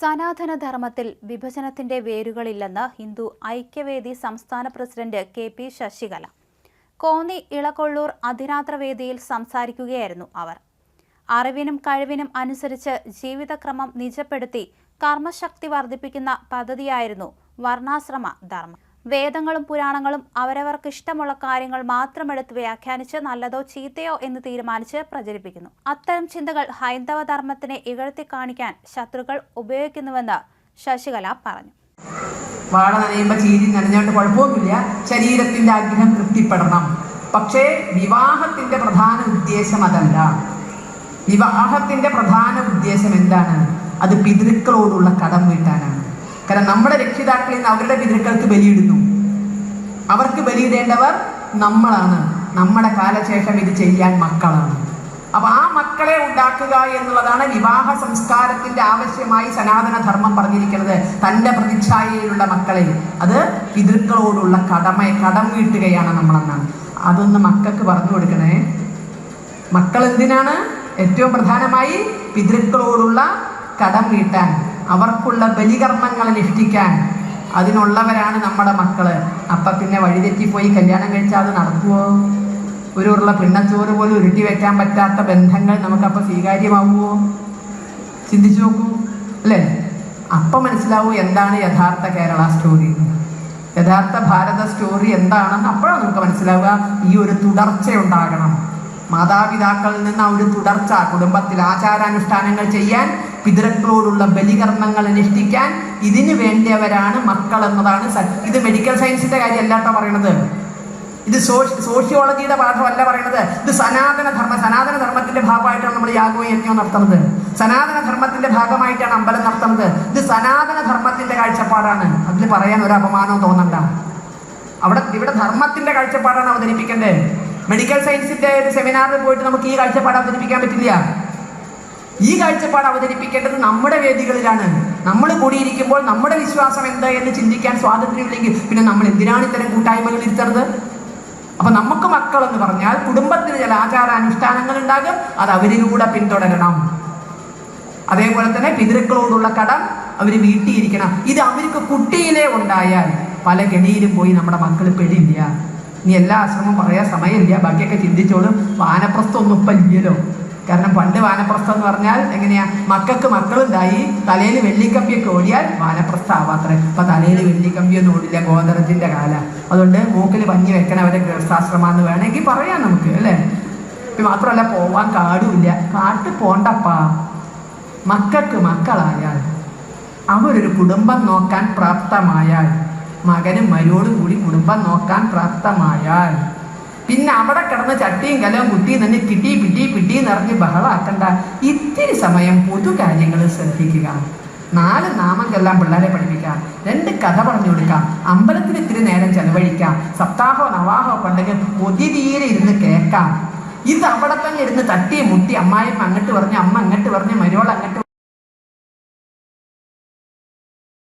സനാതനധർമ്മത്തിൽ വിഭജനത്തിന്റെ വേരുകളില്ലെന്ന് ഹിന്ദു ഐക്യവേദി സംസ്ഥാന president K P Sasikala. Konni Elakollur അതിരാത്രവേദിയിൽ സംസാരിക്കുകയായിരുന്നു അവർ. അറിവിനും കഴിവിനും അനുസരിച്ച് ജീവിതക്രമം നിജപ്പെടുത്തി കർമ്മശക്തി വർദ്ധിപ്പിക്കുന്ന പദ്ധതിയായിരുന്നു വർണാശ്രമ ധർമ്മം. വേദങ്ങളും പുരാണങ്ങളും അവരവർക്ക് ഇഷ്ടമുള്ള കാര്യങ്ങൾ മാത്രമെടുത്ത് വ്യാഖ്യാനിച്ച് നല്ലതോ ചീത്തയോ എന്ന് തീരുമാനിച്ച് പ്രചരിപ്പിക്കുന്നു. അത്തരം ചിന്തകൾ ഹൈന്ദവ ധർമ്മത്തിനെ ഇകഴ്ത്തി കാണിക്കാൻ ശത്രുക്കൾ ഉപയോഗിക്കുന്നുവെന്ന് ശശികല പറഞ്ഞു. വാഴ നനയുമ്പോൾ ചീരി നനഞ്ഞോണ്ട് കുഴപ്പമൊന്നുമില്ല. ശരീരത്തിന്റെ ആഗ്രഹം തൃപ്തിപ്പെടണം. പക്ഷേ വിവാഹത്തിന്റെ പ്രധാന ഉദ്ദേശം അതല്ല. വിവാഹത്തിന്റെ പ്രധാന ഉദ്ദേശം എന്താണ്? അത് പിതൃക്കളോടുള്ള കടം വീട്ടാനാണ്. കാരണം നമ്മുടെ രക്ഷിതാക്കളിൽ നിന്ന് അവരുടെ പിതൃക്കൾക്ക് ബലിയിടുന്നു. അവർക്ക് ബലിയിടേണ്ടവർ നമ്മളാണ്. നമ്മുടെ കാലശേഷം ഇത് ചെയ്യാൻ മക്കളാണ്. അപ്പൊ ആ മക്കളെ ഉണ്ടാക്കുക എന്നുള്ളതാണ് വിവാഹ സംസ്കാരത്തിന്റെ ആവശ്യമായി സനാതന ധർമ്മം പറഞ്ഞിരിക്കുന്നത്. തന്റെ പ്രതിച്ഛായയിലുള്ള മക്കളെ. അത് പിതൃക്കളോടുള്ള കടമ കടം വീട്ടുകയാണ് നമ്മളെന്നാണ്. അതൊന്ന് മക്കൾക്ക് പറഞ്ഞു കൊടുക്കണേ. മക്കൾ എന്തിനാണ്? ഏറ്റവും പ്രധാനമായി പിതൃക്കളോടുള്ള കടം വീട്ടാൻ അവർക്കുള്ള ബലികർമ്മങ്ങൾ അനുഷ്ഠിക്കാൻ അതിനുള്ളവരാണ് നമ്മുടെ മക്കൾ. അപ്പൊ പിന്നെ വഴിതെറ്റിപ്പോയി കല്യാണം കഴിച്ചാൽ അത് നടക്കുവോ? ഒരു ഉരുള പിണ്ണച്ചോറ് പോലും ഉരുട്ടി വെക്കാൻ പറ്റാത്ത ബന്ധങ്ങൾ നമുക്കപ്പോൾ സ്വീകാര്യമാവുമോ ചിന്തിച്ചു നോക്കൂ അല്ലേ? അപ്പം മനസ്സിലാവൂ എന്താണ് യഥാർത്ഥ കേരള സ്റ്റോറി യഥാർത്ഥ ഭാരത സ്റ്റോറി എന്താണെന്ന് അപ്പോഴാണ് നമുക്ക് മനസ്സിലാവുക ഈ ഒരു തുടർച്ച ഉണ്ടാകണം മാതാപിതാക്കളിൽ നിന്ന് ആ ഒരു തുടർച്ച കുടുംബത്തിൽ ആചാരാനുഷ്ഠാനങ്ങൾ ചെയ്യാൻ പിതൃക്കളോടുള്ള ബലികർമ്മങ്ങൾ അനുഷ്ഠിക്കാൻ ഇതിനു വേണ്ടിയവരാണ് മക്കൾ എന്നതാണ് ഇത് മെഡിക്കൽ സയൻസിന്റെ കാര്യമല്ല കേട്ടോ പറയണത്. ഇത് സോഷ്യ സോഷ്യോളജിയുടെ പാഠമല്ല പറയണത്. ഇത് സനാതന ധർമ്മ സനാതന ധർമ്മത്തിന്റെ ഭാഗമായിട്ടാണ് നമ്മൾ യാഗവും യജ്ഞവും നടത്തുന്നത്. സനാതന ധർമ്മത്തിന്റെ ഭാഗമായിട്ടാണ് അമ്പലം നടത്തുന്നത്. ഇത് സനാതന ധർമ്മത്തിന്റെ കാഴ്ചപ്പാടാണ്. അതിൽ പറയാൻ ഒരു അപമാനവും തോന്നണ്ട. അവിടെ ഇവിടെ ധർമ്മത്തിന്റെ കാഴ്ചപ്പാടാണ് അവതരിപ്പിക്കേണ്ടത്. മെഡിക്കൽ സയൻസിന്റെ ഒരു സെമിനാറിൽ പോയിട്ട് നമുക്ക് ഈ കാഴ്ചപ്പാട് അവതരിപ്പിക്കാൻ പറ്റില്ല. ഈ കാഴ്ചപ്പാട് അവതരിപ്പിക്കേണ്ടത് നമ്മുടെ വേദികളിലാണ്. നമ്മൾ കൂടിയിരിക്കുമ്പോൾ നമ്മുടെ വിശ്വാസം എന്താ എന്ന് ചിന്തിക്കാൻ സ്വാതന്ത്ര്യമില്ലെങ്കിൽ പിന്നെ നമ്മൾ എന്തിനാണ് ഇത്തരം കൂട്ടായ്മകൾ ഇരുത്തരുത് അപ്പൊ നമുക്ക് മക്കൾ എന്ന് പറഞ്ഞാൽ കുടുംബത്തിന് ചില ആചാര അനുഷ്ഠാനങ്ങൾ ഉണ്ടാകും. അത് അവരിലൂടെ പിന്തുടരണം. അതേപോലെ തന്നെ പിതൃക്കളോടുള്ള കടം അവർ വീട്ടിയിരിക്കണം. ഇത് അവർക്ക് കുട്ടിയിലെ ഉണ്ടായാൽ പല ഗണിയിലും പോയി നമ്മുടെ മക്കൾ പെടില്ല. നീ എല്ലാ ആശ്രമവും പറയാൻ സമയമില്ല. ബാക്കിയൊക്കെ ചിന്തിച്ചോളും. വാനപ്രസ്ഥം ഒന്നും ഇപ്പം ഇല്ലല്ലോ. കാരണം പണ്ട് വാനപ്രസ്ഥം എന്ന് പറഞ്ഞാൽ എങ്ങനെയാ? മക്കൾക്ക് മക്കളുണ്ടായി തലയിൽ വെള്ളിക്കമ്പിയൊക്കെ ഓടിയാൽ വാനപ്രസ്ഥ ആവാത്ര ഇപ്പൊ തലയിൽ വെള്ളിക്കമ്പിയൊന്നും ഓടില്ല ഗോതരത്തിന്റെ കാല. അതുകൊണ്ട് മൂക്കിൽ പഞ്ഞി വെക്കണവരെ ഗൃഹസ്ഥാശ്രമാന്ന് വേണമെങ്കിൽ പറയാം നമുക്ക് അല്ലേ? മാത്രമല്ല പോവാൻ കാടുമില്ല. കാട്ട് പോണ്ടപ്പാ. മക്കൾക്ക് മക്കളായാൽ അവരൊരു കുടുംബം നോക്കാൻ പ്രാപ്തമായാൽ മകനും മരോടും കൂടി കുടുംബം നോക്കാൻ പ്രാപ്തമായാൽ പിന്നെ അവിടെ കിടന്ന് ചട്ടിയും കലവും കുട്ടിയും തന്നെ കിട്ടി പിട്ടി പിട്ടി നിറഞ്ഞ് ബഹളാക്കണ്ട. ഇത്തിരി സമയം പൊതു കാര്യങ്ങൾ ശ്രദ്ധിക്കുക. നാല് നാമം ചൊല്ലാൻ പിള്ളേരെ പഠിപ്പിക്കാം. രണ്ട് കഥ പറഞ്ഞു കൊടുക്കാം. അമ്പലത്തിൽ ഇത്തിരി നേരം ചെലവഴിക്കാം. സപ്താഹോ നവാഹോ ഉണ്ടെങ്കിൽ കൊതി തീരെ ഇരുന്ന് കേൾക്കാം. ഇത് അവിടെ തന്നെ ഇരുന്ന് തട്ടി മുട്ടി അമ്മായിമ്മ അങ്ങോട്ട് പറഞ്ഞ് അമ്മ അങ്ങോട്ട് പറഞ്ഞ് മരുവൾ അങ്ങോട്ട്